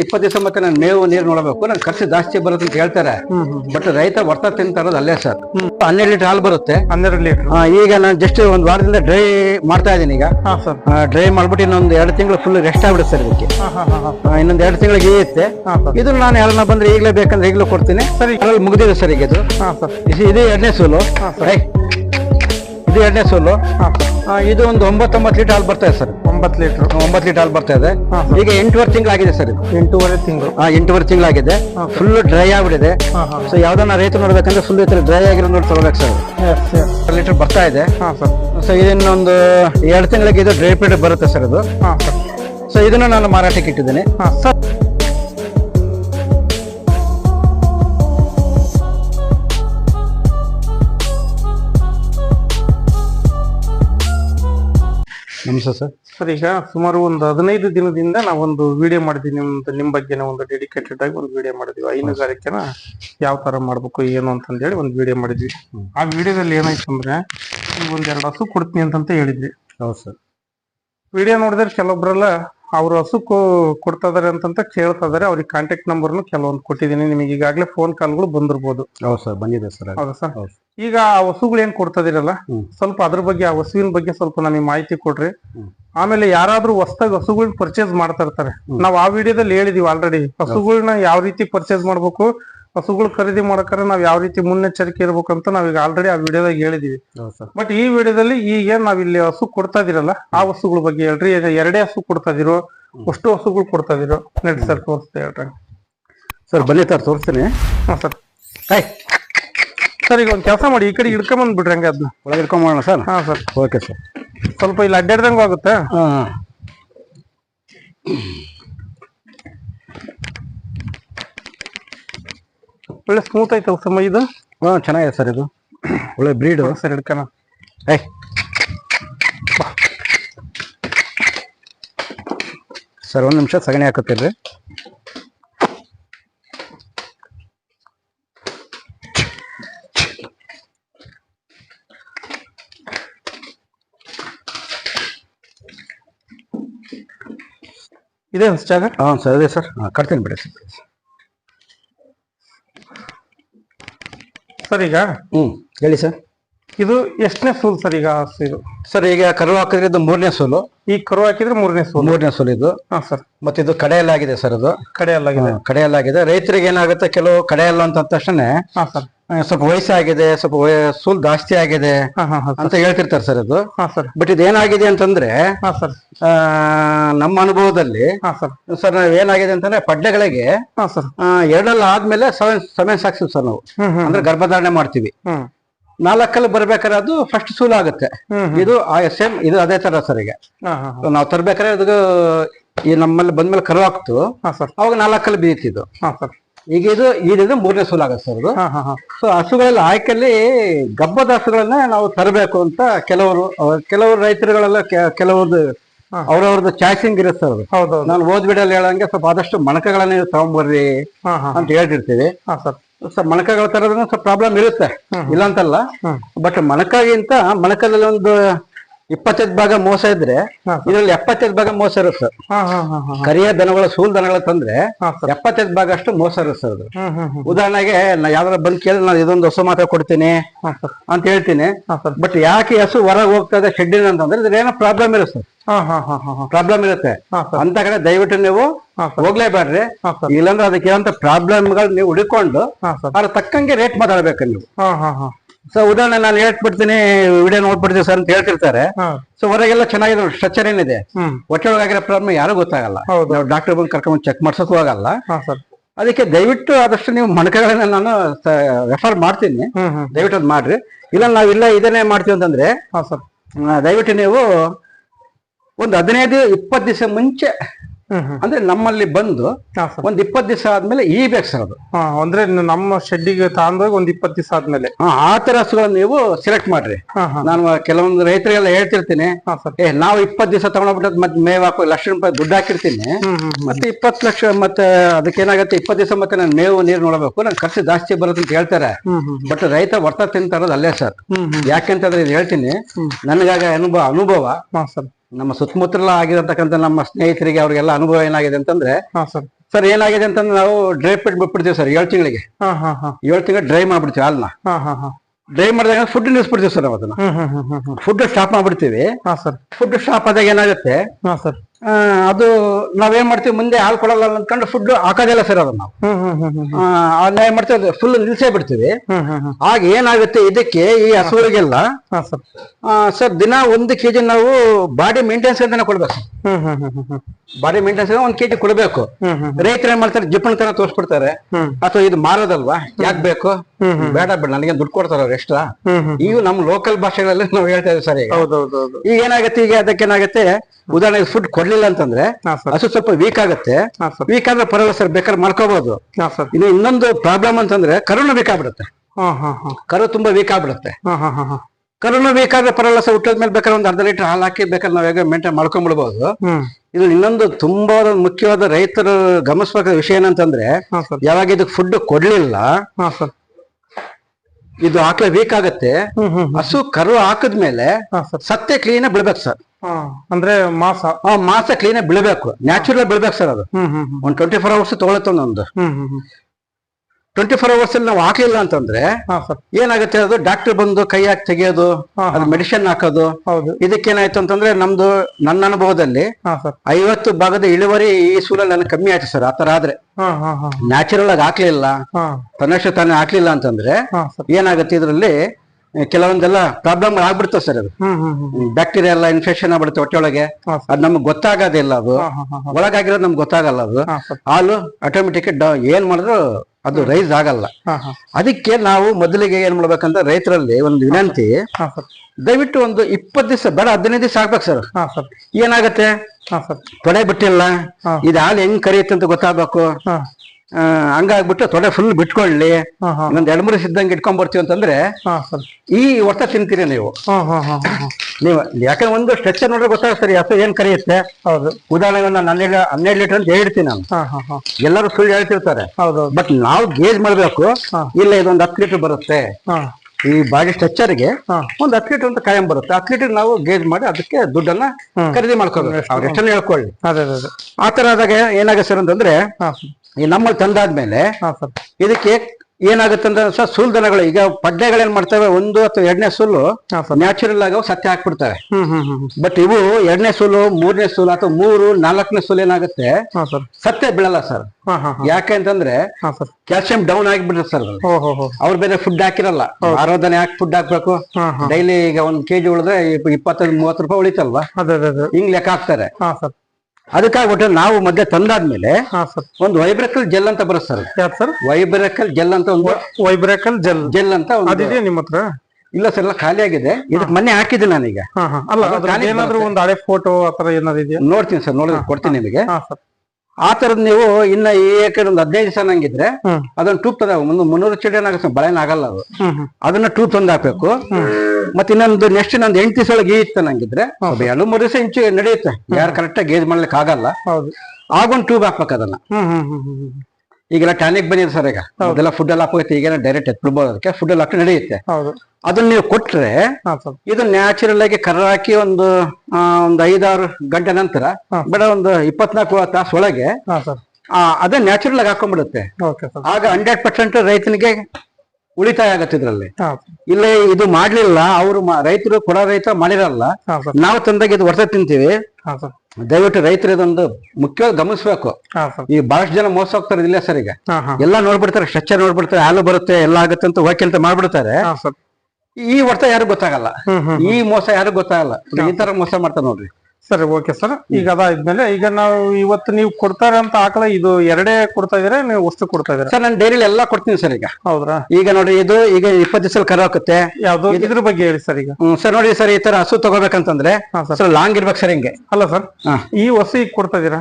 ಇಪ್ಪತ್ತು ದಿವಸ ಮತ್ತೆ ನಾನು ಮೇವು ನೀರು ನೋಡಬೇಕು. ನನ್ ಖರ್ಚು ಜಾಸ್ತಿ ಬರುತ್ತೆ ಅಂತ ಹೇಳ್ತಾರೆ. ಬಟ್ ರೈತ ವರ್ತ ತಿಂತಾರೋದು ಅಲ್ಲೇ ಸರ್. ಹನ್ನೆರಡು ಲೀಟರ್ ಹಾಲು ಬರುತ್ತೆ. ಹನ್ನೆರಡು ಲೀಟರ್. ಈಗ ನಾನು ಜಸ್ಟ್ ಒಂದ್ ವಾರದಿಂದ ಡ್ರೈ ಮಾಡ್ತಾ ಇದ್ದೀನಿ ಈಗ. ಡ್ರೈ ಮಾಡ್ಬಿಟ್ಟು ಇನ್ನೊಂದು ಎರಡು ತಿಂಗಳು ಫುಲ್ ರೆಸ್ಟ್ ಆಗ್ಬಿಡುತ್ತೆ ಸರ್ ಇದಕ್ಕೆ. ಇನ್ನೊಂದ್ ಎರಡು ತಿಂಗಳಿಗೆ ಇರುತ್ತೆ. ಇದನ್ನ ಇದು ನಾನು ಯಾರನ್ನ ಬಂದ್ರೆ ಈಗಲೇ ಬೇಕಂದ್ರೆ ಈಗಲೂ ಕೊಡ್ತೀನಿ. ಸರ್. ಅದ್ರಲ್ಲಿ ಮುಗಿದಿದೆ ಸರ್ ಈಗ ಇದು. ಇದು ಎರಡನೇ ಸೋಲು. ಇದು ಎರಡನೇ ಸೋಲು. ಇದು ಒಂದು ಒಂಬತ್ತೊಂಬತ್ತು ಲೀಟರ್ ಹಾಲು ಬರ್ತಾ ಇದೆ ಸರ್. ಒಂಬತ್ತು ಲೀಟರ್. ಒಂಬತ್ತು ಲೀಟರ್ ಹಾಲು ಬರ್ತಾ ಇದೆ. ಹಾ. ಈಗ ಎಂಟೂವರೆ ತಿಂಗಳಾಗಿದೆ ಸರ್ ಇದು. ಎಂಟೂವರೆ ತಿಂಗಳು. ಆ, ಎಂಟೂವರೆ ತಿಂಗಳಾಗಿದೆ. ಫುಲ್ ಡ್ರೈ ಆಗ್ಬಿಟ್ಟಿದೆ. ಹಾ ಹಾ ಸೊ ಯಾವ್ದನ್ನ ರೈತ ನೋಡ್ಬೇಕಂದ್ರೆ ಫುಲ್ ಈ ಡ್ರೈ ಆಗಿರೋ ನೋಡಿ ತಗೋಬೇಕು ಸರ್. ಲೀಟರ್ ಬರ್ತಾ ಇದೆ. ಹಾ ಸೊ ಇದನ್ನೊಂದು ಎರಡು ತಿಂಗಳಿಗೆ ಇದು ಡ್ರೈ ಪೀರಿಯಡ್ ಬರುತ್ತೆ ಸರ್ ಅದು ಹಾ ಸೊ ಇದನ್ನ ನಾನು ಮಾರಾಟಕ್ಕೆ ಇಟ್ಟಿದ್ದೇನೆ. ಹಾ ಸರ್. ನಮಸ್ತೆ ಸರ್. ಸರ್ ಈಗ ಸುಮಾರು ಒಂದು ಹದಿನೈದು ದಿನದಿಂದ ನಾವೊಂದು ವಿಡಿಯೋ ಮಾಡಿದ್ವಿ ನಿಮ್ದು ನಿಮ್ ಬಗ್ಗೆನೇ ಒಂದು ಡೆಡಿಕೇಟೆಡ್ ಆಗಿ ಒಂದು ವಿಡಿಯೋ ಮಾಡಿದ್ವಿ. ಹೈನುಗಾರಿಕೆನ ಯಾವ ತರ ಮಾಡ್ಬೇಕು ಏನು ಅಂತಂದೇಳಿ ಒಂದು ವಿಡಿಯೋ ಮಾಡಿದ್ವಿ. ಆ ವಿಡಿಯೋದಲ್ಲಿ ಏನಾಯ್ತು ಅಂದ್ರೆ ಒಂದ್ ಎರಡು ಹಸು ಕೊಡ್ತೀನಿ ಅಂತಂತ ಹೇಳಿದ್ವಿ. ಹೌದು ಸರ್. ವಿಡಿಯೋ ನೋಡಿದ್ರೆ ಕೆಲವೊಬ್ರೆಲ್ಲ ಅವ್ರ ಹಸು ಕೊಡ್ತಾ ಇದಾರೆ ಅಂತಂತ ಕೇಳ್ತಾ ಇದಾರೆ ಅವ್ರಿಗೆ ಕಾಂಟ್ಯಾಕ್ಟ್ ನಂಬರ್ನು ಕೆಲವೊಂದು ಕೊಟ್ಟಿದ್ದೀನಿ ನಿಮಗೆ ಈಗಾಗಲೇ ಫೋನ್ ಕಾಲ್ಗಳು ಬಂದಿರ್ಬೋದು. ಹೌದು ಸರ್ ಬಂದಿದೆ ಸರ್. ಹೌದಾ ಸರ್? ಹೌದು. ಈಗ ಆ ವಸುಗಳು ಏನ್ ಕೊಡ್ತದಿರಲ್ಲ ಸ್ವಲ್ಪ ಅದ್ರ ಬಗ್ಗೆ ಆ ಹಸುವಿನ ಬಗ್ಗೆ ಸ್ವಲ್ಪ ನಮಗೆ ಮಾಹಿತಿ ಕೊಡ್ರಿ. ಆಮೇಲೆ ಯಾರಾದ್ರೂ ಹೊಸದಾಗಿ ಹಸುಗಳನ್ನ ಪರ್ಚೇಸ್ ಮಾಡ್ತಾ ಇರ್ತಾರೆ ನಾವ್ ಆ ವಿಡಿಯೋದಲ್ಲಿ ಹೇಳಿದೀವಿ ಆಲ್ರೆಡಿ ಹಸುಗಳನ್ನ ಯಾವ ರೀತಿ ಪರ್ಚೇಸ್ ಮಾಡ್ಬೇಕು ಹಸುಗಳು ಖರೀದಿ ಮಾಡಕ್ರೆ ನಾವ್ ಯಾವ ರೀತಿ ಮುನ್ನೆಚ್ಚರಿಕೆ ಇರ್ಬೇಕಂತ ಅಂತ ನಾವೀಗ ಆಲ್ರೆಡಿ ಆ ವಿಡಿಯೋದಾಗ ಹೇಳಿದೀವಿ. ಬಟ್ ಈ ವಿಡಿಯೋದಲ್ಲಿ ಈಗ ನಾವ್ ಇಲ್ಲಿ ಹಸು ಕೊಡ್ತಾ ಇದೀರಲ್ಲ ಆ ಹಸುಗಳ ಬಗ್ಗೆ ಹೇಳ್ರಿ. ಈಗ ಎರಡೇ ಹಸು ಕೊಡ್ತಾ ಇದೀರೋ ಅಷ್ಟು ಹಸುಗಳು ಕೊಡ್ತಾ ಇದೀರೋ ನೆಟ್ ಸರ್ ತೋರಿಸ್ತಾ ಹೇಳ್ರಿ. ಸರ್ ಬನ್ನಿ ಸರ್ ತೋರಿಸ್ತೀನಿ. ಹಾ ಸರ್. ಹಾಯ್ ಸರ್ ಈಗ ಒಂದು ಕೆಲಸ ಮಾಡಿ ಈ ಕಡೆ ಹಿಡ್ಕೊಂಡ್ ಬಿಡ್ರಿ ಹಂಗ ಅದನ್ನ ಒಳಗೆ ಇಟ್ಕೊಂಬೋಣ ಸರ್? ಹಾಂ ಸರ್. Okay sir. ಸ್ವಲ್ಪ ಇಲ್ಲಿ ಅಡ್ಡಾಡ್ದಂಗೆ ಆಗುತ್ತೆ? ಹಾಂ ಒಳ್ಳೆ ಸ್ಮೂತ್ ಐತೆ ಸಮ ಇದು? ಹಾಂ ಚೆನ್ನಾಗಿದೆ ಸರ್ ಇದು. ಒಳ್ಳೆ ಬ್ರೀಡು ಸರ್ ಹಿಡ್ಕೋಣ. ಏಯ್. ಸರ್ ಒಂದು ನಿಮಿಷ ಸಗಣಿ ಹಾಕುತ್ತೀರಿ ಇದೆ ಅನ್ಸ್ ಜಾಗ? ಹಾಂ ಸರ್ ಅದೇ ಸರ್. ಹಾಂ ಕಟ್ತೀನಿ ಬಿಡಿ ಸರ್. ಸರ್ ಈಗ? ಹ್ಞೂ ಹೇಳಿ ಸರ್. ಇದು ಎಷ್ಟನೇ ಸೋಲು ಸರ್ ಈಗ ಹಸು ಇದು? ಸರ್ ಈಗ ಕರು ಹಾಕಿದ್ರೆ ಇದು ಮೂರನೇ ಸೋಲು. ಈ ಕರು ಹಾಕಿದ್ರೆ ಮೂರನೇ ಸೋಲು. ಮೂರನೇ ಸೋಲು ಇದು. ಹಾ ಸರ್. ಮತ್ತೆ ಇದು ಕಡೆಯಲ್ಲಾಗಿದೆ ಸರ್ ಅದು. ಕಡೆಯಲ್ಲಾಗಿದೆ. ಕಡೆಯಲ್ಲಾಗಿದೆ. ರೈತರಿಗೆ ಏನಾಗುತ್ತೆ? ಕೆಲವು ಕಡೆಯಲ್ಲ ಅಂತ ತಕ್ಷಣ ಹಾ ಸರ್. ಸ್ವಲ್ಪ ವಯಸ್ಸಾಗಿದೆ ಸ್ವಲ್ಪ ಸೂಲ್ ಜಾಸ್ತಿ ಆಗಿದೆ ಅಂತ ಹೇಳ್ತಿರ್ತಾರೆ ಸರ್ ಅದು. ಹಾ ಸರ್. ಬಟ್ ಇದೇನಾಗಿದೆ ಅಂತಂದ್ರೆ ಹಾ ಸರ್. ಆ, ನಮ್ಮ ಅನುಭವದಲ್ಲಿ ಹಾ ಸರ್. ಸರ್ ನಾವ್ ಏನಾಗಿದೆ ಅಂತಂದ್ರೆ ಪಡ್ಡೆಗಳಿಗೆ ಹಾ ಸರ್. ಆ, ಎರಡಲ್ಲ ಆದ್ಮೇಲೆ ಸಮಯ ಸೆವೆನ್ ಸಾಕ್ಸಿವಿ ಸರ್ ನಾವು. ಅಂದ್ರೆ ಗರ್ಭಧಾರಣೆ ಮಾಡ್ತೀವಿ. ನಾಲ್ಕಲ್ಲಿ ಬರ್ಬೇಕಾದ್ರೆ ಅದು ಫಸ್ಟ್ ಸೂಲ್ ಆಗುತ್ತೆ. ಇದು ಸೇಮ್ ಇದು ಅದೇ ತರ ಸರ್ ಈಗ. ನಾವು ತರ್ಬೇಕಾದ್ರೆ ಅದು ಈ ನಮ್ಮಲ್ಲಿ ಬಂದ್ಮೇಲೆ ಕರು ಹಾಕ್ತು ಅವಾಗ ನಾಲ್ಕಲ್ಲಿ ಬೀಯುತ್ತಿದ್ದು ಹಾ ಸರ್ ಈಗ ಇದು ಇದು ಮೂರನೇ ಸೂಲ್ ಆಗುತ್ತೆ ಸರ್ ಅದು ಸೊ ಹಸುಗಳೆಲ್ಲ ಆಯ್ಕೆಯಲ್ಲಿ ಗಬ್ಬದ ಹಸುಗಳನ್ನ ನಾವು ತರಬೇಕು ಅಂತ ಕೆಲವರು ಕೆಲವರು ರೈತರುಗಳೆಲ್ಲ ಕೆಲವರು ಕೆಲವ್ರದ್ದು. ಅವ್ರವ್ರದ್ದು ಚಾಯ್ಸಿಂಗ್ ಇರುತ್ತೆ ಸರ್ ಅದು. ಹೌದೌದು. ನಾನು ಓದ್ಬಿಡಲ್ಲಿ ಹೇಳಂಗೆ ಸ್ವಲ್ಪ ಆದಷ್ಟು ಮಣಕಗಳನ್ನ ತಗೊಂಡ್ಬರ್ರಿ ಅಂತ ಹೇಳ್ತಿರ್ತೀವಿ. ಸ್ವಲ್ಪ ಮೊಣಕಾಗಳ ತರೋದ್ರಿಂದ ಸ್ವಲ್ಪ ಪ್ರಾಬ್ಲಮ್ ಇರುತ್ತೆ ಇಲ್ಲ ಅಂತಲ್ಲ. ಬಟ್ ಮಣಕಾಗಿಂತ ಮಣಕದಲ್ಲಿ ಒಂದು ಇಪ್ಪತ್ತೈದು ಭಾಗ ಮೋಸ ಇದ್ರೆ ಇದ್ರಲ್ಲಿ ಎಪ್ಪತ್ತೈದು ಭಾಗ ಮೋಸ ಇರುತ್ತೆ ಸರ್. ಕರಿಯ ದನಗಳ ಸೂಲ್ ದನಗಳ ತಂದ್ರೆ ಎಪ್ಪತ್ತೈದು ಭಾಗ ಅಷ್ಟು ಮೋಸ ಇರುತ್ತೆ ಸರ್ ಅದು. ಉದಾಹರಣೆಗೆ ನಾ ಯಾವ್ದಾರ ಬಂದ್ ಕೇಳಿ ನಾನು ಇದೊಂದು ಹಸು ಮಾತ್ರ ಕೊಡ್ತೀನಿ ಅಂತ ಹೇಳ್ತೀನಿ. ಬಟ್ ಯಾಕೆ ಹಸು ಹೊರಗೆ ಹೋಗ್ತಾ ಇದೆ ಶೆಡ್ಡಿನ ಅಂತಂದ್ರೆ ಇದ್ರ ಏನೋ ಪ್ರಾಬ್ಲಮ್ ಇರುತ್ತೆ ಸರ್. ಪ್ರಾಬ್ಲಮ್ ಇರುತ್ತೆ. ಅಂತ ಕಡೆ ದಯವಿಟ್ಟು ನೀವು ಹೋಗ್ಲೇಬಾರ್ರಿ. ಹೋಗ್ಲೇಬೇಡ್ರಿ ಇಲ್ಲಾಂದ್ರೆ ಅದಕ್ಕೆ ಏನಂತ ಪ್ರಾಬ್ಲಮ್ಗಳು ನೀವು ಹುಡುಕೊಂಡು ಅದ್ರ ತಕ್ಕಂಗೆ ರೇಟ್ ಮಾತಾಡ್ಬೇಕು ನೀವು. ಸೊ ಉದಾಹರಣೆ ನಾನು ಹೇಳ್ಬಿಡ್ತೀನಿ ವಿಡಿಯೋ ನೋಡ್ಬಿಡ್ತೀವಿ ಸರ್ ಅಂತ ಹೇಳ್ತಿರ್ತಾರೆ. ಸೊ ಹೊರಗೆಲ್ಲ ಚೆನ್ನಾಗಿದೆ ಸ್ಟ್ರಕ್ಚರ್ ಏನಿದೆ? ಹೊಟ್ಟೆ ಒಳಗಾಗಿರೋ ಪ್ರಾಬ್ಲಮ್ ಯಾರು ಗೊತ್ತಾಗಲ್ಲ. ನಾವು ಡಾಕ್ಟರ್ ಬಂದು ಕರ್ಕೊಂಡು ಚೆಕ್ ಮಾಡ್ಸೋಕ್ಕೂ ಆಗಲ್ಲ. ಅದಕ್ಕೆ ದಯವಿಟ್ಟು ಆದಷ್ಟು ನೀವು ಮಣಕಗಳನ್ನ ನಾನು ರೆಫರ್ ಮಾಡ್ತೀನಿ. ದಯವಿಟ್ಟು ಅದು ಮಾಡ್ರಿ. ಇಲ್ಲ ನಾವಿಲ್ಲ ಇದನ್ನೇ ಮಾಡ್ತೀವಿ ಅಂತಂದ್ರೆ ದಯವಿಟ್ಟು ನೀವು ಒಂದು ಹದಿನೈದು ಇಪ್ಪತ್ತು ದಿವಸ ಮುಂಚೆ ಅಂದ್ರೆ ನಮ್ಮಲ್ಲಿ ಬಂದು ಒಂದ್ ಇಪ್ಪತ್ ದಿವಸ ಆದ್ಮೇಲೆ ಈ ಬೇಕು ಸರ್ ಅದು. ಅಂದ್ರೆ ನಮ್ಮ ಶೆಡ್ಡಿಗೆ ತಾಂದಾಗ ಒಂದ್ ಇಪ್ಪತ್ ದಿವಸ ಆದ್ಮೇಲೆ. ಆ, ತರ ಹಸುಗಳನ್ನ ನೀವು ಸೆಲೆಕ್ಟ್ ಮಾಡ್ರಿ. ನಾನು ಕೆಲವೊಂದು ರೈತರಿಗೆಲ್ಲ ಹೇಳ್ತಿರ್ತೀನಿ. ಏ ನಾವು ಇಪ್ಪತ್ತು ದಿವಸ ತಗೊಂಡೋಗ್ಬಿಟ್ಟು ಮತ್ತೆ ಮೇವ್ ಹಾಕೋ ಲಕ್ಷ ರೂಪಾಯಿ ದುಡ್ಡು ಹಾಕಿರ್ತೀನಿ. ಮತ್ತೆ ಇಪ್ಪತ್ತು ಲಕ್ಷ ಮತ್ತೆ ಅದಕ್ಕೇನಾಗುತ್ತೆ ಇಪ್ಪತ್ ದಿವಸ ಮತ್ತೆ ನಾನು ಮೇವು ನೀರು ನೋಡಬೇಕು. ನನ್ ಖರ್ಚು ಜಾಸ್ತಿ ಬರುತ್ತೆ ಅಂತ ಹೇಳ್ತಾರೆ. ಬಟ್ ರೈತ ವರ್ತ ತಿಂತಾರೋದು ಅಲ್ಲೇ ಸರ್. ಯಾಕೆಂತಂದ್ರೆ ಇದು ಹೇಳ್ತೀನಿ. ನನಗಾಗ ಅನುಭವ ಅನುಭವ. ಹಾ ಸರ್. ನಮ್ಮ ಸುತ್ತಮುತ್ತಲ ಆಗಿರತಕ್ಕಂಥ ನಮ್ಮ ಸ್ನೇಹಿತರಿಗೆ ಅವ್ರಿಗೆಲ್ಲ ಅನುಭವ ಏನಾಗಿದೆ ಅಂತಂದ್ರೆ ಹಾ ಸರ್. ಸರ್ ಏನಾಗಿದೆ ಅಂತಂದ್ರೆ ನಾವು ಡ್ರೈ ಪೆಟ್ ಬಿಟ್ಬಿಡ್ತೀವಿ ಸರ್ ಏಳು ತಿಂಗಳಿಗೆ. ಹಾ ಹಾ ಹಾ. ಏಳು ತಿಂಗಳು ಡ್ರೈ ಮಾಡ್ಬಿಡ್ತೀವಿ ಹಾಲ್ನ. ಹಾ ಹಾ ಹಾ. ಡ್ರೈ ಮಾಡಿದಾಗ ಫುಡ್ ನಿಲ್ಲಿಸ್ಬಿಡ್ತೀವಿ ಸರ್ ನಾವು ಅದನ್ನ. ಹ್ಮ್ ಹ್ಮ್ ಹ್ಮ್ ಹ್ಮ್ ಹ್ಮ್. ಫುಡ್ ಸ್ಟಾಪ್ ಮಾಡ್ಬಿಡ್ತೀವಿ. ಹಾ ಸರ್. ಫುಡ್ ಸ್ಟಾಪ್ ಆದಾಗ ಏನಾಗುತ್ತೆ? ಹಾ ಸರ್. ಅದು ನಾವೇನ್ ಮಾಡ್ತೀವಿ ಮುಂದೆ ಹಾಲು ಕೊಡಲ್ಲ ಅನ್ಕೊಂಡು ಫುಡ್ ಹಾಕೋದಿಲ್ಲ ಸರ್ ಅದನ್ನ ನಾವು. ಏನ್ ಮಾಡ್ತೀವಿ ಫುಲ್ ನಿಲ್ಸೇ ಬಿಡ್ತೀವಿ. ಆಗ ಏನಾಗುತ್ತೆ ಇದಕ್ಕೆ ಈ ಹಸುಗಳಿಗೆಲ್ಲ ಸರ್. ದಿನ ಒಂದು ಕೆಜಿ ನಾವು ಬಾಡಿ ಮೇಂಟೆನೆನ್ಸ್ ಅಂತಾನೆ ಕೊಡ್ಬೇಕು. ಬಾಡಿ ಮೇಂಟೆನೆನ್ಸ್ ಒಂದ್ ಕೆಜಿ ಕೊಡ್ಬೇಕು. ರೈತರು ಏನ್ ಮಾಡ್ತಾರೆ ಜಿಪ್ಪಣ ತರ ತೋರಿಸ್ಬಿಡ್ತಾರೆ. ಅಥವಾ ಇದು ಮಾರೋದಲ್ವಾ ಯಾಕೆ ಬೇಕು? ಬೇಡ ಬೇಡ ನನಗೆ ದುಡ್ಡು ಕೊಡ್ತಾರ ಅವ್ರು ಎಷ್ಟ ಈಗ ನಮ್ಮ ಲೋಕಲ್ ಭಾಷೆಗಳಲ್ಲಿ ನಾವು ಹೇಳ್ತಾ ಇದ್ದೀವಿ ಸರ್ ಈಗ. ಈಗ ಏನಾಗುತ್ತೆ ಈಗ ಅದಕ್ಕೆ ಏನಾಗುತ್ತೆ ಉದಾಹರಣೆಗೆ ಫುಡ್ ಕೊಡ್ಲಿಲ್ಲ ಅಂತಂದ್ರೆ ಹಾ ಹಸು ಸ್ವಲ್ಪ ವೀಕ್ ಆಗುತ್ತೆ. ವೀಕ್ ಆದ್ರೆ ಪರವಾಗಿಲ್ಲ ಸರ್ ಬೇಕಾದ್ರೆ ಮಾಡ್ಕೋಬಹುದು ಇನ್ನು ಇನ್ನೊಂದು ಪ್ರಾಬ್ಲಮ್ ಅಂತಂದ್ರೆ ಕರುಣ ವೀಕ್ ಆಗ್ಬಿಡುತ್ತೆ. ಕರು ತುಂಬಾ ವೀಕ್ ಆಗ್ಬಿಡುತ್ತೆ. ಹಾ ವೀಕ್ ಆದ್ರೆ ಪರವಾಗಿಲ್ಲ ಸರ್ ಹುಟ್ಟೋದ್ಮೇಲೆ ಬೇಕಾದ್ರೆ ಒಂದು ಅರ್ಧ ಲೀಟರ್ ಹಾಲು ಹಾಕಿ ಬೇಕಾದ್ರೆ ನಾವು ಹೇಗೆ ಮೇಂಟೈನ್ ಮಾಡ್ಕೊಂಡ್ಬಿಡ್ಬೋದು ಹ್ಮ್. ಇದು ಇನ್ನೊಂದು ತುಂಬಾ ಮುಖ್ಯವಾದ ರೈತರ ಗಮನಿಸಬೇಕಾದ ವಿಷಯ ಏನಂತಂದ್ರೆ ಯಾವಾಗ ಇದಕ್ಕೆ ಫುಡ್ ಕೊಡ್ಲಿಲ್ಲ ಇದು ಆಕಳ ವೀಕ್ ಆಗುತ್ತೆ. ಹಸು ಕರು ಹಾಕದ್ಮೇಲೆ ಸತ್ತೆ ಸತ್ಯ ಕ್ಲೀನ್ ಬಿಡ್ಬೇಕು ಸರ್. ಅಂದ್ರೆ ಮಾಸ. ಮಾಸ ಕ್ಲೀನ್ ಬಿಡಬೇಕು. ನ್ಯಾಚುರಲ್ ಬೀಳ್ಬೇಕು ಸರ್ ಅದು. ಒಂದ್ ಟ್ವೆಂಟಿ ಫೋರ್ ಅವರ್ಸ್ ತಗೊಳತ್ತ ಹ್ಮ್ ಟ್ವೆಂಟಿ ಫೋರ್ ಅವರ್ಸ್ ಅಲ್ಲಿ ನಾವು ಹಾಕ್ಲಿಲ್ಲ ಅಂತಂದ್ರೆ ಏನಾಗುತ್ತೆ ಅದು ಡಾಕ್ಟರ್ ಬಂದು ಕೈ ಹಾಕಿ ತೆಗೆಯೋದು ಅದು ಮೆಡಿಸಿನ್ ಹಾಕೋದು. ಇದಕ್ಕೇನಾಯ್ತು ಅಂತಂದ್ರೆ ನಮ್ದು ನನ್ನ ಅನುಭವದಲ್ಲಿ ಐವತ್ತು ಭಾಗದ ಇಳುವರಿ ಈ ಸೂಲಲ್ಲಿ ನನಗೆ ಕಮ್ಮಿ ಆಯ್ತು ಸರ್ ಆತರ ಆದ್ರೆ. ನ್ಯಾಚುರಲ್ ಆಗಿ ಹಾಕ್ಲಿಲ್ಲ. ತನ್ನಷ್ಟು ತಾನೇ ಹಾಕ್ಲಿಲ್ಲ ಅಂತಂದ್ರೆ ಏನಾಗುತ್ತೆ ಇದರಲ್ಲಿ ಕೆಲವೊಂದೆಲ್ಲ ಪ್ರಾಬ್ಲಮ್ ಆಗ್ಬಿಡ್ತಾವೆ ಸರ್ ಅದು. ಬ್ಯಾಕ್ಟೀರಿಯಾ ಎಲ್ಲ ಇನ್ಫೆಕ್ಷನ್ ಆಗ್ಬಿಡುತ್ತೆ ಹೊಟ್ಟೆ ಒಳಗೆ ಅದು ನಮ್ಗೆ ಗೊತ್ತಾಗೋದಿಲ್ಲ ಅದು. ಒಳಗಾಗಿರೋದು ನಮ್ಗೆ ಗೊತ್ತಾಗಲ್ಲ ಅದು. ಹಾಲು ಆಟೋಮೆಟಿಕ್ ಏನ್ ಮಾಡಿದ್ರು ಅದು ರೈಸ್ ಆಗಲ್ಲ. ಅದಕ್ಕೆ ನಾವು ಮೊದಲಿಗೆ ಏನ್ ಮಾಡ್ಬೇಕಂತ ರೈತರಲ್ಲಿ ಒಂದು ವಿನಂತಿ. ದಯವಿಟ್ಟು ಒಂದು ಇಪ್ಪತ್ತು ದಿವಸ ಬೇಡ ಹದಿನೈದು ದಿವಸ ಆಗ್ಬೇಕು ಸರ್. ಏನಾಗತ್ತೆ? ತೊಡೆ ಬಿಟ್ಟಿಲ್ಲ. ಇದು ಹಾಲು ಹೆಂಗ್ ಕರಿಯುತ್ತೆ ಅಂತ ಗೊತ್ತಾಗ್ಬೇಕು. ಹಂಗಾಗ್ಬಿಟ್ಟು ತೊಡೆ ಫುಲ್ ಬಿಟ್ಕೊಳ್ಳಿ. ಒಂದ್ ಇನ್ನೊಂದ್ ಎರಡು ಮೂರು ಸಿದ್ದಂಗೆ ಇಟ್ಕೊಂಡ್ ಬರ್ತೀವಿ ಅಂತಂದ್ರೆ ಈ ವರ್ಷ ತಿಂತೀರಿ ನೀವು. ನೀವು ಯಾಕಂದ್ರೆ ಒಂದು ಸ್ಟ್ರೆಚರ್ ನೋಡ್ರೆ ಗೊತ್ತಾಗುತ್ತೆ ಸರಿ ಹಸು ಏನ್ ಕರಿಯುತ್ತೆ. ಹೌದು. ಉದಾಹರಣೆಗೆ ನಾನು ಹನ್ನೆರಡು ಹನ್ನೆರಡು ಲೀಟರ್ ಅಂತ ಹೇಳ್ತೀನಿ ನಾನು. ಎಲ್ಲರೂ ಸುಳ್ಳು ಹೇಳ್ತಿರ್ತಾರೆ. ಬಟ್ ನಾವು ಗೇಜ್ ಮಾಡ್ಬೇಕು. ಇಲ್ಲ ಇದೊಂದು ಹತ್ತು ಲೀಟರ್ ಬರುತ್ತೆ. ಈ ಬಾಡಿ ಸ್ಟ್ರೆಚರ್ಗೆ ಒಂದು ಹತ್ತು ಲೀಟರ್ ಅಂತ ಕಾಯಂ ಬರುತ್ತೆ. ಹತ್ತು ಲೀಟರ್ ನಾವು ಗೇಜ್ ಮಾಡಿ ಅದಕ್ಕೆ ದುಡ್ಡನ್ನ ಖರೀದಿ ಮಾಡ್ಕೋಬೇಕು. ಹೇಳ್ಕೊಳ್ಳಿ. ಅದೇ ಅದೇ ಅದೇ. ಆ ತರ ಆದಾಗ ಏನಾಗುತ್ತೆ ಸರ್ ಅಂತಂದ್ರೆ ಈ ನಮ್ಮಲ್ಲಿ ತಂದಾದ್ಮೇಲೆ ಇದಕ್ಕೆ ಏನಾಗುತ್ತೆ ಅಂದ್ರೆ ಸರ್ ಸುಲ್ ದನಗಳು ಈಗ ಪಡ್ಡೆಗಳೇನ್ ಮಾಡ್ತವೆ ಒಂದು ಅಥವಾ ಎರಡನೇ ಸುಲ್ಲು ನ್ಯಾಚುರಲ್ ಆಗಿ ಸತ್ಯ ಹಾಕ್ಬಿಡ್ತವೆ. ಬಟ್ ಇವು ಎರಡನೇ ಸುಲ್ಲು ಮೂರನೇ ಸುಲ್ ಅಥವಾ ಮೂರು ನಾಲ್ಕನೇ ಸುಲ್ ಏನಾಗುತ್ತೆ ಸತ್ಯ ಬೀಳಲ್ಲ ಸರ್. ಯಾಕೆ ಅಂತಂದ್ರೆ ಕ್ಯಾಲ್ಸಿಯಂ ಡೌನ್ ಆಗಿಬಿಡುತ್ತೆ ಸರ್. ಅವ್ರ ಬೇರೆ ಫುಡ್ ಹಾಕಿರಲ್ಲ. ಆರೋಧನೆ ಯಾಕೆ ಫುಡ್ ಹಾಕ್ಬೇಕು? ಡೈಲಿ ಈಗ ಒಂದ್ ಕೆಜಿ ಉಳಿದ್ರೆ ಇಪ್ಪ- ಇಪ್ಪತ್ತೈದು ಮೂವತ್ತು ರೂಪಾಯಿ ಉಳಿತಲ್ವಾ? ಹಿಂಗ್ ಲೆಕ್ಕ ಹಾಕ್ತಾರೆ. ಹಾ ಒಟ್ಟು ನಾವು ಮಧ್ಯೆ ತಂದಾದ್ಮೇಲೆ ಹಾ ಸರ್. ಒಂದು ವೈಬ್ರಕಲ್ ಜೆಲ್ ಅಂತ ಬರುತ್ತೆ ಸರ್. ಯಾವ್ದು ಸರ್? ವೈಬ್ರಕಲ್ ಜೆಲ್ ಅಂತ ಒಂದು ವೈಬ್ರಕಲ್ ಜೆಲ್. ಜೆಲ್ ಅಂತ ಒಂದು ಅದಿದೆಯಾ ನಿಮ್ಮ ಹತ್ರ? ಇಲ್ಲ ಸರ್ ಎಲ್ಲ ಖಾಲಿ ಆಗಿದೆ. ಇದಕ್ಕೆ ಮೊನ್ನೆ ಹಾಕಿದ್ದೆ ನಾನೀಗ. ಹಾ ಹಾ. ಅಲ್ಲ ಏನಾದ್ರು ಒಂದು ಹಳೆ ಫೋಟೋ ಆತರ ಏನಾದ್ರು ಇದೆಯಾ? ನೋಡ್ತೀನಿ ಸರ್ ನೋಡಿದ್ರೆ ಕೊಡ್ತೀನಿ ನಿಮಗೆ. ಹಾ ಸರ್. ಆ ತರದ್ ನೀವು ಇನ್ನ ಈ ಏಕಡೆ ಒಂದು ಹದಿನೈದು ದಿವಸ ಹಂಗಿದ್ರೆ ಅದನ್ನ ಟೂಪ್ ತಂದ ಒಂದು ಮುನ್ನೂರು ಚೀಟಿ ಏನಾಗುತ್ತೆ ಬಳೆನ ಆಗಲ್ಲ ಅದು. ಅದನ್ನ ಟೂಪ್ ತಂದು ಹಾಕ್ಬೇಕು ಮತ್ತೆ ಇನ್ನೊಂದು ನೆಕ್ಸ್ಟ್ ಇನ್ನೊಂದು ಎಂಟು ದಿವಸ ಒಳಗೆ ಇತ್ತು ನಂಗಿದ್ರೆ ಎರಡು ಮೂರು ದಿವಸ ಇಂಚು ನಡೆಯುತ್ತೆ. ಯಾರು ಕರೆಕ್ಟಾಗಿ ಗೇಜ್ ಮಾಡ್ಲಿಕ್ಕೆ ಆಗಲ್ಲ. ಆಗೊಂದು ಟ್ಯೂಬ್ ಹಾಕ್ಬೇಕು ಅದನ್ನ. ಈಗೆಲ್ಲ ಟ್ಯಾನಿಕ್ ಬಂದಿದೆ ಸರ್ ಈಗ. ಅದೆಲ್ಲ ಫುಡ್ ಎಲ್ಲ ಹಾಕೋಗುತ್ತೆ ಈಗ ಡೈರೆಕ್ಟ್ ಎತ್ಬಿಡ್ಬೋದು ಅದಕ್ಕೆ ಫುಡ್ ಎಲ್ಲ ಹಾಕಿ ನಡೆಯುತ್ತೆ. ಹೌದು. ಅದನ್ನ ನೀವು ಕೊಟ್ರೆ ಇದನ್ನ ಇದು ನ್ಯಾಚುರಲ್ ಆಗಿ ಕರ್ರ ಹಾಕಿ ಒಂದು ಒಂದು ಐದಾರು ಗಂಟೆ ನಂತರ. ಬೇಡ ಒಂದು ಇಪ್ಪತ್ನಾಲ್ಕು ತಾಸು ಒಳಗೆ ಅದೇ ನ್ಯಾಚುರಲ್ ಆಗಿ ಹಾಕೊಂಡ್ಬಿಡುತ್ತೆ. ಆಗ ಹಂಡ್ರೆಡ್ ಪರ್ಸೆಂಟ್ ರೈತನಿಗೆ ಉಳಿತಾಯ ಆಗತ್ತೆ ಇದ್ರಲ್ಲಿ. ಇಲ್ಲ ಇದು ಮಾಡ್ಲಿಲ್ಲ ಅವರು ರೈತರು ಕೊಡೋ ರೈತ ಮಾಡಿರಲ್ಲ. ನಾವು ತಂದಾಗ ಇದು ವರ್ಷ ತಿಂತೀವಿ. ದಯವಿಟ್ಟು ರೈತರು ಇದೊಂದು ಮುಖ್ಯವಾಗಿ ಗಮನಿಸ್ಬೇಕು. ಈ ಬಹಳಷ್ಟು ಜನ ಮೋಸ ಹೋಗ್ತಾರೆ ಇಲ್ಲ ಸರ್ ಈಗ. ಎಲ್ಲ ನೋಡ್ಬಿಡ್ತಾರೆ ಸ್ಟ್ರಕ್ಚರ್ ನೋಡ್ಬಿಡ್ತಾರೆ ಹಾಲು ಬರುತ್ತೆ ಎಲ್ಲ ಆಗುತ್ತೆ ಅಂತ ಹೋಗಿ ಅಂತ ಮಾಡ್ಬಿಡ್ತಾರೆ. ಈ ವರ್ಷ ಯಾರು ಗೊತ್ತಾಗಲ್ಲ. ಈ ಮೋಸ ಯಾರು ಗೊತ್ತಾಗಲ್ಲ. ಈ ತರ ಮೋಸ ಮಾಡ್ತಾರೆ ನೋಡ್ರಿ. ಸರಿ ಓಕೆ ಸರ್ ಈಗ ಅದಾದ್ಮೇಲೆ ಈಗ ನಾವು ಇವತ್ತು ನೀವು ಕೊಡ್ತಾರೆ ಅಂತ ಆಕಳ ಇದು ಎರಡೇ ಕೊಡ್ತಾ ಇದ್ರೆ ನೀವು ವಸ್ತು ಕೊಡ್ತಾ ಇದ್ರೆ ಸರ್ ನಾನು ಡೈರಿಲಿ ಎಲ್ಲಾ ಕೊಡ್ತೀನಿ ಸರ್ ಈಗ. ಹೌದ್ರಾ? ಈಗ ನೋಡಿ ಇದು ಈಗ ಇಪ್ಪತ್ತು ದಿವಸ ಕರ ಹಾಕುತ್ತೆ. ಯಾವ್ದು? ಇದ್ರ ಬಗ್ಗೆ ಹೇಳಿ ಸರ್ ಈಗ. ಹ್ಮ್ ಸರ್ ನೋಡಿ ಸರ್ ಈ ತರ ಹಸು ತಗೋಬೇಕಂತಂದ್ರೆ ಸರ್. ಲಾಂಗ್ ಇರ್ಬೇಕು ಸರ್ ಹಿಂಗೆ. ಅಲ್ಲ ಸರ್. ಈ ವಸ್ತು ಈಗ ಕೊಡ್ತಾ ಇದೀರಾ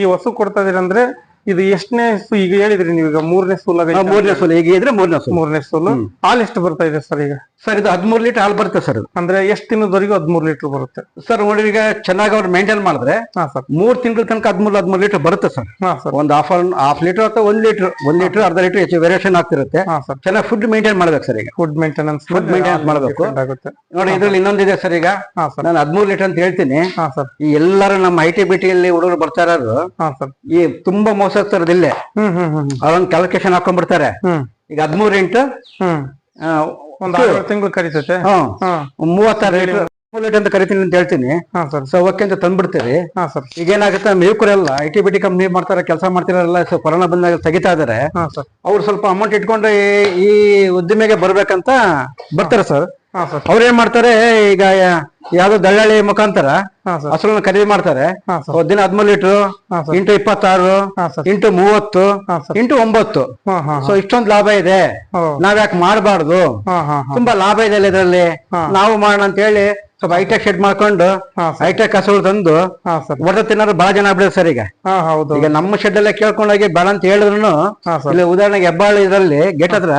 ಈ ವಸ್ತು ಕೊಡ್ತಾ ಇದೀರಾ ಅಂದ್ರೆ ಇದು ಎಷ್ಟನೇ ಈಗ ಹೇಳಿದ್ರಿ ನೀವು ಈಗ ಮೂರನೇ ಸೋಲ ಮೂರನೇ ಸೋಲ. ಈಗ ಇದ್ರೆ ಮೂರನೇ ಸೋಲು. ಮೂರನೇ ಸೋಲು. ಹಾಲು ಎಷ್ಟು ಬರ್ತಾ ಇದೆ ಸರ್ ಈಗ? ಸರ್ ಇದು ಹದಿಮೂರು ಲೀಟರ್ ಹಾಲು ಬರುತ್ತೆ ಸರ್. ಅಂದ್ರೆ ಎಷ್ಟು ದಿನದವರೆಗೂ ಹದಿಮೂರು ಲೀಟರ್ ಬರುತ್ತೆ? ಸರ್ ನೋಡಿ ಈಗ ಚೆನ್ನಾಗಿ ಅವ್ರು ಮೇಂಟೈನ್ ಮಾಡಿದ್ರೆ ಹಾ ಸರ್. ಮೂರ್ ತಿಂಗಳ ತನಕ ಹದಿಮೂರು ಹದಿಮೂರು ಲೀಟರ್ ಬರುತ್ತೆ ಸರ್. ಹಾ ಸರ್. ಒಂದು ಹಾಫ್ ಹಾಫ್ ಲೀಟರ್ ಅಥವಾ ಒಂದ್ ಲೀಟರ್ ಒಂದ್ ಲೀಟರ್ ಅರ್ಧ ಲೀಟರ್ ಹೆಚ್ಚು ವೇರಿಯೇಷನ್ ಆಗ್ತಿರುತ್ತೆ. ಹಾ ಸರ್. ಚೆನ್ನಾಗಿ ಫುಡ್ ಮೇಂಟೈನ್ ಮಾಡ್ಬೇಕು ಸರ್ ಈಗ. ಫುಡ್ ಮೇಂಟೆನೆನ್ಸ್ ಫುಡ್ ಮೇಂಟೈನ್ಸ್ ಮಾಡಬೇಕು. ನೋಡಿ ಇದ್ರಲ್ಲಿ ಇನ್ನೊಂದಿದೆ ಸರ್ ಈಗ. ಹಾ ಸರ್. ನಾನು ಹದಿಮೂರು ಲೀಟರ್ ಅಂತ ಹೇಳ್ತೀನಿ. ಹಾ ಸರ್. ಈ ಎಲ್ಲರೂ ನಮ್ಮ ಐ ಟಿ ಬಿ ಟಿಯಲ್ಲಿ ಹುಡುಗರು ಬರ್ತಾ ಇರೋದು ಹಾ ಸರ್. ಈ ತುಂಬಾ ಮೋಸ ಮೋಸಕ್ ತರದ್ ಇಲ್ಲೇ. ಅದೊಂದು ಕ್ಯಾಲ್ಕುಲೇಷನ್ ಹಾಕೊಂಡ್ಬಿಡ್ತಾರೆ. ಈಗ ಹದಿಮೂರು ಇಂಟು ಒಂದ್ ಆರು ತಿಂಗಳು ಕರಿತೈತೆ. ಮೂವತ್ತಾರು ಲೀಟರ್ ಲೀಟರ್ ಅಂತ ಕರಿತೀನಿ ಅಂತ ಹೇಳ್ತೀನಿ. ಹಾ ಸರ್. ಸೊ ಓಕೆ ಅಂತ ತಂದ್ಬಿಡ್ತೀರಿ. ಹಾ ಸರ್. ಈಗ ಏನಾಗುತ್ತೆ ಮೇವ್ಕರೆಲ್ಲ I T B T company ಮಾಡ್ತಾರೆ ಕೆಲಸ ಮಾಡ್ತಿರಲ್ಲ ಸೊ ಕೊರೋನಾ ಬಂದಾಗ ತೆಗಿತಾ ಇದಾರೆ ಅವ್ರು ಸ್ವಲ್ಪ ಅಮೌಂಟ್ ಇಟ್ಕೊಂಡು ಈ- ಉದ್ದಿಮೆಗೆ ಬರ್ಬೇಕಂತ ಬರ್ತಾರೆ ಸರ್. ಅವ್ರು ಏನ್ ಮಾಡ್ತಾರೆ ಈಗ ಯಾವ್ದು ದಳ್ಳಾಳಿ ಮುಖಾಂತರ ಹಸುಳನ್ನ ಖರೀದಿ ಮಾಡ್ತಾರೆ. ದಿನ ಹದಿಮೂರು ಲೀಟರ್ ಇಂಟು ಇಪ್ಪತ್ತಾರು ಇಂಟು ಮೂವತ್ತು ಇಂಟು ಒಂಬತ್ತು. ಸೊ ಇಷ್ಟೊಂದು ಲಾಭ ಇದೆ. ನಾವ್ ಯಾಕೆ ಮಾಡಬಾರ್ದು? ತುಂಬಾ ಲಾಭ ಇದೆ ಅಲ್ಲ ಇದ್ರಲ್ಲಿ? ನಾವು ಮಾಡೋಣ ಅಂತ ಹೇಳಿ ಸ್ವಲ್ಪ ಹೈಟೆಕ್ ಶೆಡ್ ಮಾಡ್ಕೊಂಡು ಹೈಟೆಕ್ ಹಸುಳು ತಂದು ಒಡ ಹೊಡೆದ ತಿನ್ನೋರು ಬಹಳ ಜನ ಆಗ್ಬಿಡುತ್ತೆ ಸರ್ ಈಗ. ಈಗ ನಮ್ಮ ಶೆಡ್ ಎಲ್ಲ ಕೇಳ್ಕೊಂಡೋಗಿ ಬೇಡ ಅಂತ ಹೇಳಿದ್ರು ಇಲ್ಲಿ ಉದಾಹರಣೆಗೆ ಹೆಬ್ಬಾಳು ಇದರಲ್ಲಿ ಗೆಟ್ ಹತ್ರ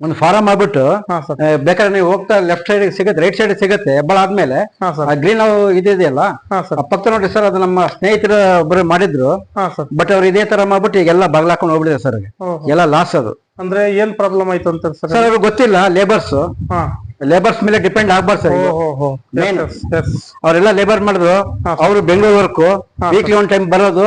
ಒಂದು ಫಾರಂ ಆಗ್ಬಿಟ್ಟು ಬೇಕಾದ್ರೆ ನೀವು ಹೋಗ್ತಾ ಲೆಫ್ಟ್ ಸೈಡ್ ಸಿಗುತ್ತೆ ರೈಟ್ ಸೈಡ್ ಸಿಗುತ್ತೆ ಹೆಬ್ಬಳ ಆದ್ಮೇಲೆ ಗ್ರೀನ್ ಇದೆಯಲ್ಲ ಪಕ್ಕ ನೋಡ್ರಿ ಸರ್ ಅದು ನಮ್ಮ ಸ್ನೇಹಿತರು ಒಬ್ಬರು ಮಾಡಿದ್ರು. ಬಟ್ ಅವ್ರು ಇದೇ ತರ ಮಾಡ್ಬಿಟ್ಟು ಈಗೆಲ್ಲ ಬಗ್ಲಾಕೊಂಡು ಹೋಗ್ಬಿಟ್ಟಿದೆ ಸರ್. ಎಲ್ಲ ಲಾಸ್ ಅದು. ಅಂದ್ರೆ ಏನ್ ಪ್ರಾಬ್ಲಮ್ ಆಯ್ತು ಅಂತ ಸರ್? ಸರ್ ಅವ್ರಿಗೆ ಗೊತ್ತಿಲ್ಲ ಲೇಬರ್ಸ್ ಹಾ. ಲೇಬರ್ಸ್ ಮೇಲೆ ಡಿಪೆಂಡ್ ಆಗ್ಬಾರ್ದು ಸರ್ ಇದು. Main. ಅವರೆಲ್ಲ ಲೇಬರ್ ಮಾಡಿದ್ರು ಅವ್ರು Bengaluru work weekly one time ಬರೋದು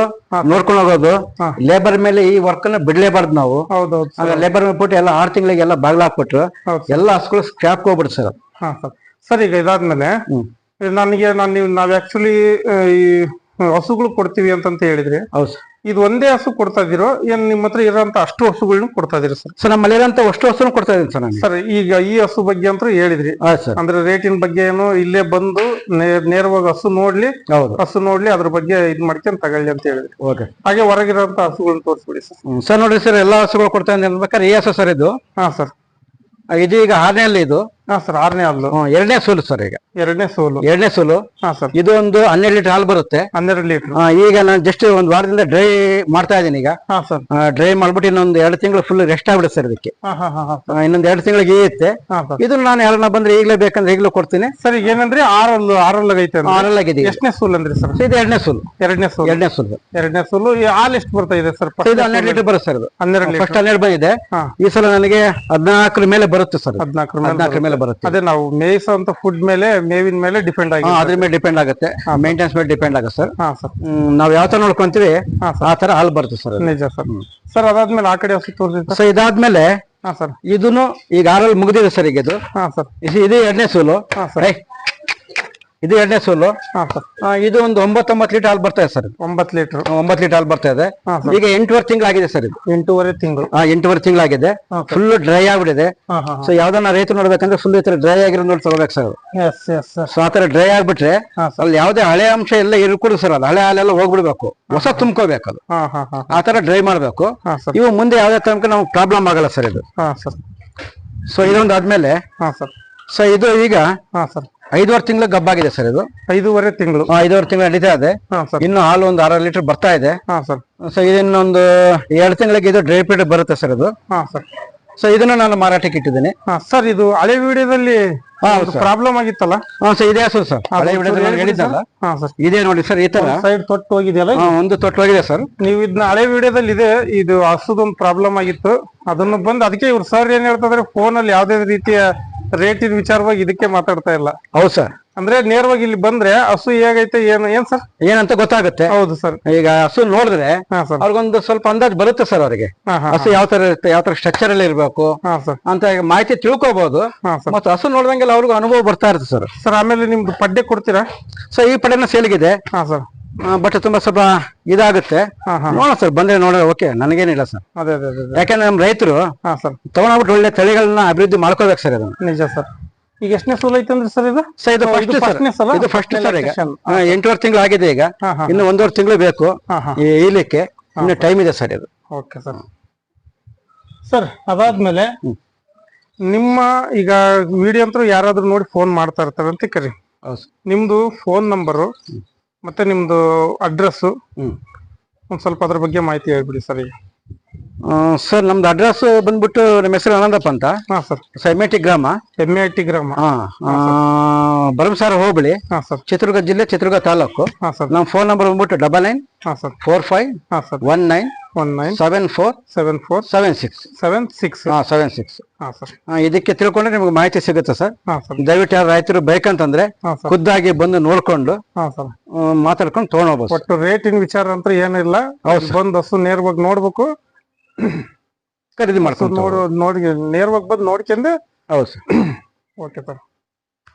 ನೋಡ್ಕೊಂಡು ಹೋಗೋದು. ಹಾ. ಲೇಬರ್ ಮೇಲೆ ಈ ವರ್ಕ್ ಅನ್ನ ಬಿಡ್ಲೇಬಾರ್ದು ನಾವು. ಹೌದೌದು ಆಗ ಲೇಬರ್ ಬಿಟ್ಟು ಎಲ್ಲ ಆರು ತಿಂಗಳಿಗೆ ಎಲ್ಲ ಬಾಗ್ಲ ಹಾಕ್ಬಿಟ್ರು. ಹೌದು ಎಲ್ಲ ಹಸ್ಗಳು ಸ್ಕ್ರಾಪ್ ಹೋಗ್ಬಿಡ್ತು ಸರ್. ಹಾ ಸರ್. ಸರ್ ಈಗ ಇದಾದ್ಮೇಲೆ ಹ್ಮ್. ನನಗೆ ನಾನು ನೀವು ನಾವ್ ಆಕ್ಚುಲಿ ಈ ಹಸುಗಳು ಕೊಡ್ತೀವಿ ಅಂತ ಹೇಳಿದ್ರಿ. ಹೌದು ಸರ್. ಇದು ಒಂದೇ ಹಸು ಕೊಡ್ತಾ ಇದೀರೋ ಏನ್ ನಿಮ್ಮ ಹತ್ರ ಇರೋಂತ ಅಷ್ಟು ಹಸುಗಳನ್ನ ಕೊಡ್ತಾ ಇದೀರಿ ಸರ್? ಸರ್ ನಮ್ಮಲ್ಲಿರೋಂಥ ಅಷ್ಟು ಹಸು ಕೊಡ್ತಾ ಇದೀನಿ ಸರ್ ಸರ್ ಈಗ ಈ ಹಸು ಬಗ್ಗೆ ಅಂತೂ ಹೇಳಿದ್ರಿ. ಅಂದ್ರೆ ರೇಟಿನ ಬಗ್ಗೆ ಏನು ಇಲ್ಲೇ ಬಂದು ನೇರವಾಗಿ ಹಸು ನೋಡ್ಲಿ ಹೌದು. ಹಸು ನೋಡ್ಲಿ ಅದ್ರ ಬಗ್ಗೆ ಇದ್ ಮಾಡ್ಕೊಂಡ್ ತಗೊಳ್ಳಿ ಅಂತ ಹೇಳಿದ್ರಿ. ಓಕೆ. ಹಾಗೆ ಹೊರಗಿರೋಂತ ಹಸುಗಳನ್ನ ತೋರಿಸ್ಬಿಡಿ ಸರ್. ಸರ್ ನೋಡ್ರಿ ಸರ್ ಎಲ್ಲಾ ಹಸುಗಳು ಕೊಡ್ತಾ ಇದ್ದೀನಿ ಅನ್ಬೇಕಾದ್ರೆ ಈ ಹಸು ಸರ್ ಇದು. ಹಾ ಸರ್. ಇದು ಈಗ ಆರನೇ ಅಲ್ಲಿ ಇದು. ಹಾ ಸರ್ ಆರನೇ ಹಾಲು. ಹ್ಮ್, ಎರಡನೇ ಸೋಲು ಸರ್ ಈಗ. ಎರಡನೇ ಸೋಲು. ಎರಡನೇ ಸೋಲು. ಹಾ ಸರ್. ಇದು ಒಂದು ಹನ್ನೆರಡು ಲೀಟರ್ ಹಾಲು ಬರುತ್ತೆ. ಹನ್ನೆರಡು ಲೀಟರ್. ಆ, ಈಗ ನಾನು ಜಸ್ಟ್ ಒಂದು ವಾರದಿಂದ ಡ್ರೈ ಮಾಡ್ತಾ ಇದ್ದೀನಿ ಈಗ. ಹಾ ಸರ್. ಡ್ರೈ ಮಾಡ್ಬಿಟ್ಟು ಇನ್ನೊಂದು ಎರಡು ತಿಂಗಳು ಫುಲ್ ರೆಸ್ಟ್ ಆಗ್ಬಿಡುತ್ತೆ ಸರ್ ಇದಕ್ಕೆ. ಹಾ ಹಾ ಹಾ ಹಾ ಆ, ಇನ್ನೊಂದು ಎರಡು ತಿಂಗಳಿಗೆ ಇರುತ್ತೆ. ಹಾ ಸರ್. ಇದು ನಾನು ಯಾರನ್ನ ಬಂದ್ರೆ ಈಗಲೇ ಬೇಕಂದ್ರೆ ಈಗಲೂ ಕೊಡ್ತೀನಿ. ಸರ್ ಈಗ ಏನಂದ್ರೆ ಆರಲ್ಲು ಆರಲ್ಲಾಗ ಐತೆ ಅಂದ್ರೆ ಆರಲ್ ಆಗಿದೆ ಈಗ. ಎಷ್ಟನೇ ಸೋಲ್ ಅಂದ್ರೆ ಸರ್? So, ಇದು ಎರಡನೇ ಸೋಲು. ಎರಡನೇ ಸೋಲು. ಎರಡನೇ ಸೋಲು. ಎರಡನೇ ಸೋಲು. ಈ ಹಾಲು ಎಷ್ಟು ಬರ್ತಾ ಇದೆ ಸರ್ So, ಇದು ಹನ್ನೆರಡು ಲೀಟರ್ ಬರುತ್ತೆ ಸರ್ ಇದು. ಹನ್ನೆರಡು ಲೀಟರ್. ಫಸ್ಟ್ ಹನ್ನೆರಡು ಬಂದಿದೆ. ಹಾ. ಈ ಸಲ ನನಗೆ ಹದಿನಾಲ್ಕರ ಮೇಲೆ ಬರುತ್ತೆ ಸರ್ ಹದಿನಾಲ್ಕರ ಮೇಲೆ ಹದಿನಾಲ್ಕರ ಮೇಲೆ ಬರುತ್ತೆ. ಅದೇ ನಾವು ಮೇಯಿಸುವಂತ ಫುಡ್ ಮೇಲೆ ಮೇವಿನ ಮೇಲೆ ಡಿಪೆಂಡ್ ಆಗಿ ಹಾ, ಅದ್ರ ಮೇಲೆ ಡಿಪೆಂಡ್ ಆಗುತ್ತೆ. ಮೇಂಟೆನೆನ್ಸ್ ಮೇಲೆ ಡಿಪೆಂಡ್ ಆಗುತ್ತೆ ಸರ್. ಹಾ ಸರ್. ನಾವ್ ಯಾವ ತರ ನೋಡ್ಕೊಂತೀವಿ ಆ ತರ ಹಾಲು ಬರುತ್ತೆ ಸರ್ ನಿಜ ಸರ್. ಸರ್ ಅದಾದ್ಮೇಲೆ ಆ ಕಡೆ ಹಸು ತೋರಿಸಿ ಸೊ ಇದಾದ್ಮೇಲೆ ಹಾ ಸರ್. ಇದನ್ನು ಈಗ ಆರಲ್ಲಿ ಮುಗಿದಿದೆ ಸರ್ ಈಗ ಇದು. ಹಾ ಸರ್. ಇದು ಇದು ಎರಡನೇ ಸೂಲು. ಹಾ ಸರ್. ಏಯ್, ಇದು ಎರಡನೇ ಸೋಲು. ಹಾ ಸರ್. ಆ, ಇದು ಒಂದು ಒಂಬತ್ತೊಂಬತ್ತು ಲೀಟರ್ ಹಾಲು ಬರ್ತಾ ಇದೆ ಸರ್. ಒಂಬತ್ತು ಲೀಟರ್. ಒಂಬತ್ತು ಲೀಟರ್ ಹಾಲು ಬರ್ತಾ ಇದೆ. ಹಾ ಈಗ ಎಂಟೂವರೆ ತಿಂಗಳಾಗಿದೆ ಸರ್ ಇದು. ಎಂಟೂವರೆ ತಿಂಗಳು. ಆ, ಎಂಟೂವರೆ ತಿಂಗಳಾಗಿದೆ. ಫುಲ್ ಡ್ರೈ ಆಗ್ಬಿಟ್ಟಿದೆ. ಹಾ ಹಾ ಸೊ ಯಾವ್ದನ್ನ ರೈತರು ನೋಡ್ಬೇಕಂದ್ರೆ ಫುಲ್ ಈ ತರ ಡ್ರೈ ಆಗಿರೋ ನೋಡಿ ತಗೋಬೇಕು sir yes yes sir so ಆ ತರ ಡ್ರೈ ಆಗ್ಬಿಟ್ರೆ ಹಾ ಅಲ್ಲಿ ಯಾವುದೇ ಹಳೆ ಅಂಶ ಎಲ್ಲ ಇರ್ಕೊಡು ಸರ್ ಅದು. ಹಳೆ ಹಾಲೆಲ್ಲ ಹೋಗ್ಬಿಡ್ಬೇಕು. ಹೊಸ ತುಂಬ್ಕೋಬೇಕು ಅದು. ಹಾ ಹಾ ಹಾ. ಆ ತರ ಡ್ರೈ ಮಾಡ್ಬೇಕು. ಹಾ ಸರ್. ಇವು ಮುಂದೆ ಯಾವ್ದೇ ತನಕ ನಮ್ಗೆ ಪ್ರಾಬ್ಲಮ್ ಆಗಲ್ಲ ಸರ್ ಇದು. ಹಾ ಸರ್. ಸೊ ಇದೊಂದು ಆದ್ಮೇಲೆ ಹಾ ಸರ್. ಸೊ ಇದು ಈಗ ಹಾ ಸರ್. ಐದುವರೆ ತಿಂಗಳು ಗಬ್ಬಾಗಿದೆ ಸರ್ ಇದು. ಐದೂವರೆ ತಿಂಗಳು. ಐದೂವರೆ ತಿಂಗಳು ನಡೀತಾ ಇದೆ. ಹಾ ಸರ್. ಇನ್ನು ಹಾಲು ಒಂದು ಆರು ಲೀಟರ್ ಬರ್ತಾ ಇದೆ. ಹಾ ಸರ್. ಸೊ ಇನ್ನೊಂದು ಎರಡು ತಿಂಗಳಿಗೆ ಇದು ಡ್ರೈ ಪೀರಿಯಡ್ ಬರುತ್ತೆ ಸರ್ ಇದು. ಹಾ ಸರ್. ಸೊ ಇದನ್ನ ನಾನು ಮಾರಾಟಕ್ಕೆ ಇಟ್ಟಿದ್ದೀನಿ. ಹಾ ಸರ್ ಇದು ಹಳೆ ವಿಡಿಯೋದಲ್ಲಿ ಹಾ, ಹೌದು ಸರ್. ಪ್ರಾಬ್ಲಮ್ ಆಗಿತ್ತಲ್ಲ? ಹಾ ಸೊ ಇದೇ ಹಸು ಸರ್. ಹಳೆ ವಿಡಿಯೋದಲ್ಲಿ ನಾನು ಹೇಳಿದ್ದಲ್ಲ. ಹಾ ಸರ್. ಇದೇ ನೋಡಿ ಸರ್ ಈ ತರ ಸೈಡ್ ತೊಟ್ಟು ಹೋಗಿದೆಯಲ್ಲ ಹಾ, ಒಂದು ತೊಟ್ಟು ಹೋಗಿದೆ ಸರ್. ನೀವು ಇದನ್ನ ಹಳೆ ವಿಡಿಯೋದಲ್ಲಿ ಇದೆ ಇದು ಹಸುದೊಂದು ಪ್ರಾಬ್ಲಮ್ ಆಗಿತ್ತು. ಅದನ್ನು ಬಂದು ಅದಕ್ಕೆ ಇವ್ರು ಸರ್ ಏನ್ ಹೇಳ್ತಾರೆ ಫೋನ್ ಅಲ್ಲಿ ಯಾವ್ದೇ ರೀತಿಯ ರೇಟಿನ ವಿಚಾರವಾಗಿ ಇದಕ್ಕೆ ಮಾತಾಡ್ತಾ ಇಲ್ಲ. ಹೌದು ಸರ್. ಅಂದ್ರೆ ನೇರವಾಗಿ ಇಲ್ಲಿ ಬಂದ್ರೆ ಹಸು ಹೇಗೈತೆ ಏನು ಏನ್ ಸರ್? ಏನಂತ ಗೊತ್ತಾಗುತ್ತೆ. ಹೌದು ಸರ್. ಈಗ ಹಸು ನೋಡಿದ್ರೆ ಹಾ ಸರ್. ಅವ್ರಿಗೊಂದು ಸ್ವಲ್ಪ ಅಂದಾಜ್ ಬರುತ್ತೆ ಸರ್ ಅವರಿಗೆ. ಹಾ ಹಾ ಹಸು ಯಾವ ತರ ಇರುತ್ತೆ ಯಾವ ತರ ಸ್ಟ್ರಕ್ಚರ್ ಅಲ್ಲಿ ಇರಬೇಕು ಹಾ ಸರ್. ಅಂತ ಈಗ ಮಾಹಿತಿ ತಿಳ್ಕೊಬಹುದು ಹಾ ಸರ್. ಮತ್ತೆ ಹಸು ನೋಡ್ದಂಗೆಲ್ಲ ಅವ್ರಿಗೂ ಅನುಭವ ಬರ್ತಾ ಇರುತ್ತೆ ಸರ್. ಸರ್ ಆಮೇಲೆ ನಿಮ್ದು ಪಡ್ಡೆ ಕೊಡ್ತೀರಾ? ಸೊ ಈ ಪಡೆನ ಸೇಲ್ಗಿದೆ. ಹಾ ಸರ್. ಬಟ್ ತುಂಬಾ ಸ್ವಲ್ಪ ಇದಾಗುತ್ತೆ. ಹಾ ಹಾ. ನೋಡೋಣ ಸರ್ ಬಂದ್ರೆ ನೋಡೋಣ. ಓಕೆ ನನಗೇನಿಲ್ಲ ಸರ್. ಅದೇ ಅದೇ ಅದೇ ಅದೇ. ಯಾಕಂದ್ರೆ ನಮ್ಮ ರೈತರು ಹಾ ಸರ್. ತಗೊಂಡ್ಬಿಟ್ಟು ಒಳ್ಳೆ ತಳಿಗಳನ್ನ ಅಭಿವೃದ್ಧಿ ಮಾಡ್ಕೋಬೇಕು ಸರ್ ಅದನ್ನ ನಿಜ ಸರ್. ಈಗ ಎಷ್ಟನೇ ಸೋಲ್ ಐತೆ ಅಂದ್ರೆ ಸರ್ ಇದು? ಸರ್ ಇದು ಇದು ಸರ್. firstನೇ ಸಲ? ಇದು ಫಸ್ಟ್ ಸರ್ ಈಗ. ಹಾ, ಎಂಟೂವರೆ ತಿಂಗಳು ಆಗಿದೆ ಈಗ. ಹಾ ಹಾ ಇನ್ನು ಒಂದೂವರೆ ತಿಂಗಳು ಬೇಕು. ಹಾ ಹಾ. ಈ ಈಲಿಕ್ಕೆ ಇನ್ನು ಟೈಮ್ ಇದೆ ಸರ್ ಇದು. Okay sir. ಸರ್ ಅದಾದ್ಮೇಲೆ. ನಿಮ್ಮ ಈಗ ವಿಡಿಯೋ ಅಂತೂ ಯಾರಾದ್ರೂ ನೋಡಿ ಫೋನ್ ಮಾಡ್ತಾ ಇರ್ತಾರೆ ಅಂತ ಕರಿ ನಿಮ್ದು ಫೋನ್ ನಂಬರು ಮತ್ತೆ ನಿಮ್ದು ಅಡ್ರೆಸ್ ಒಂದ್ ಸ್ವಲ್ಪ ಅದ್ರ ಬಗ್ಗೆ ಮಾಹಿತಿ ಹೇಳ್ಬಿಡಿ ಸರ್ ಈಗ. ಸರ್ ನಮ್ದು ಅಡ್ರೆಸ್ ಬಂದ್ಬಿಟ್ಟು ನಮ್ಮ ಹೆಸರು ಆನಂದಪ್ಪ ಅಂತ. ಹಾ ಸರ್. ಸೈಮೇಟಿ ಗ್ರಾಮ. ಎಂ ಐ ಟಿ ಗ್ರಾಮ ಹಾ ಭರಮಸಾರ ಹೋಬಳಿ. ಹಾ ಸರ್. ಚಿತ್ರದುರ್ಗ ಜಿಲ್ಲೆ ಚಿತ್ರದುರ್ಗ ತಾಲೂಕು. ಹಾ ಸರ್. ನಮ್ಮ ಫೋನ್ ನಂಬರ್ ಬಂದ್ಬಿಟ್ಟು ಡಬಲ್ ನೈನ್ ಹಾ ಸರ್. ಫೋರ್ ಫೈವ್ ಹಾ sir. One nine one nine seven four seven four seven six seven six ಹಾ ಸೆವೆನ್ ಸಿಕ್ಸ್ ಹಾ ಸರ್ ಇದಕ್ಕೆ ತಿಳ್ಕೊಂಡ್ರೆ ನಿಮ್ಗೆ ಮಾಹಿತಿ ಸಿಗುತ್ತೆ ಸರ್ ಹಾ ಸರ್ ದಯವಿಟ್ಟು ಯಾರು ರೈತರು ಬೇಕಂತಂದ್ರೆ ಹಾಂ ಸರ್ ಖುದ್ದಾಗಿ ಬಂದು ನೋಡ್ಕೊಂಡು ಹಾ ಸರ್ ಆ, ಮಾತಾಡ್ಕೊಂಡು ತಗೊಂಡೋಗ್ಬೋದು ಸರ್. ಒಟ್ಟು ರೇಟಿನ ವಿಚಾರ ಅಂತ ಏನಿಲ್ಲ ಬಂದು ಹಸು ನೇರವಾಗಿ ನೋಡ್ಬೇಕು. ಖರೀದಿ ಮಾಡ್ತೀವಿ ಮಾಡ್ಕೊಂಡು ನೋಡು ನೋಡಿ ನೇರವಾಗಿ ಬಂದು ನೋಡ್ಕೊಂಡು. ಹೌದು sir okay sir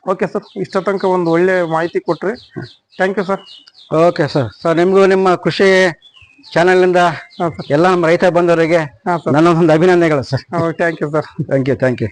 okay sir ಇಷ್ಟ ತನಕ ಒಂದು ಒಳ್ಳೆ ಮಾಹಿತಿ ಕೊಟ್ರಿ. Thank you sir okay sir sir ನಿಮಗೂ ನಿಮ್ಮ ಕೃಷಿ ಚಾನೆಲ್ನಿಂದ ಎಲ್ಲ ನಮ್ಮ ರೈತ ಬಂದವರಿಗೆ ನನ್ನ ಒಂದು ಅಭಿನಂದನೆಗಳು sir thank you sir thank you thank you